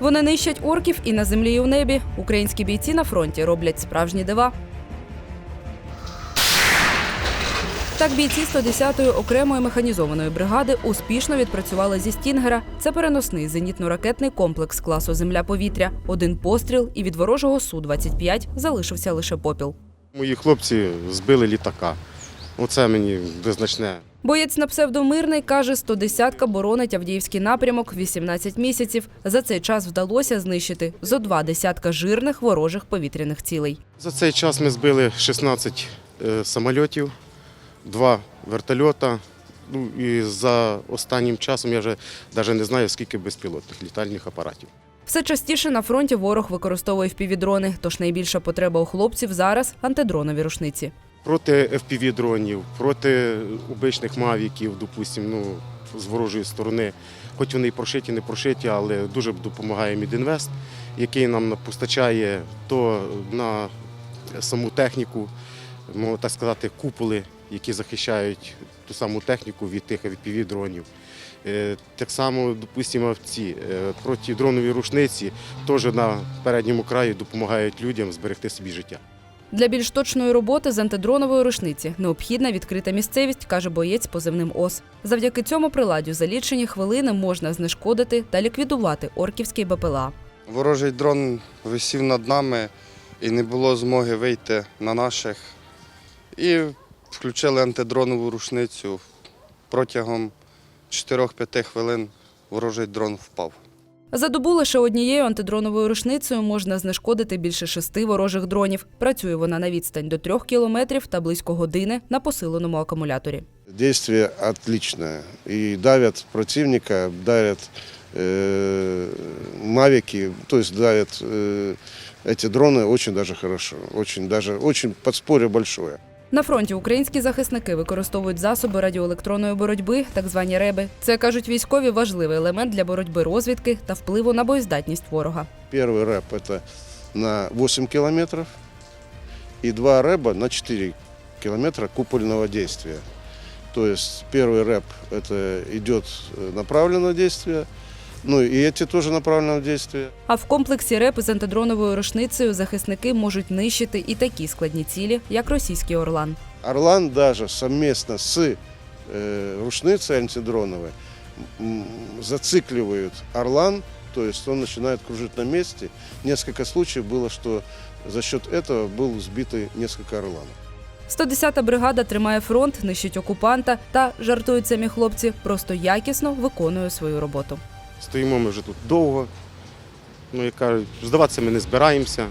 Вони нищать орків і на землі, і у небі. Українські бійці на фронті роблять справжні дива. Так бійці 110-ї окремої механізованої бригади успішно відпрацювали зі Стінгера. Це переносний зенітно-ракетний комплекс класу Земля-повітря. Один постріл і від ворожого Су-25 залишився лише попіл. Мої хлопці збили літака. Оце мені визначне. Боєць на псевдомирний каже, 110-ка боронить Авдіївський напрямок 18 місяців. За цей час вдалося знищити зо два десятка жирних ворожих повітряних цілей. За цей час ми збили 16 е, самольотів, два вертольота. Ну і за останнім часом я вже навіть не знаю, скільки безпілотних літальних апаратів. Все частіше на фронті ворог використовує впівдрони, тож найбільша потреба у хлопців зараз антидронові рушниці. Проти FPV-дронів, проти обичних мавіків, допустимо, ну, з ворожої сторони. Хоч вони і прошиті, не прошиті, але дуже допомагає Мідінвест, який нам постачає то на саму техніку, можна так сказати, куполи, які захищають ту саму техніку від тих FPV-дронів. Е, Так само, допустимо, ці е, протидронові рушниці теж на передньому краї допомагають людям зберегти собі життя. Для більш точної роботи з антидронової рушниці необхідна відкрита місцевість, каже боєць позивним ОС. Завдяки цьому приладдю за лічені хвилини можна знешкодити та ліквідувати орківський БПЛА. Ворожий дрон висів над нами і не було змоги вийти на наших. І включили антидронову рушницю. Протягом 4-5 хвилин ворожий дрон впав. За добу лише однією антидроновою рушницею можна знешкодити більше шести ворожих дронів. Працює вона на відстань до трьох кілометрів та близько години на посиленому акумуляторі. Действие отличное. И давят противника, давят э, мавики, то есть давят э, эти дроны очень даже хорошо. Очень даже очень подспорье большое. На фронті українські захисники використовують засоби радіоелектронної боротьби, так звані реби. Це кажуть військові важливий елемент для боротьби розвідки та впливу на боєздатність ворога. Первый рэп это на 8 километров и два рэба на 4 километра купольного действия. То есть первый рэп это идет э, направленное действие, ну и эти тоже направленного действия. А в комплексі РЕП з антидроновою рушницею захисники можуть нищити і такі складні цілі, як російський Орлан. Орлан даже совместно с э, рушницей антидроновой м, зацикливают Орлан, то есть он начинает кружить на месте. Несколько случаев было, что за счет этого был сбитый несколько Орланов. 110-та бригада тримає фронт, нищить окупанта та жартують самі хлопці, просто якісно виконує свою роботу. Стоїмо ми вже тут довго. Ну, як кажуть, здаватися ми не збираємося.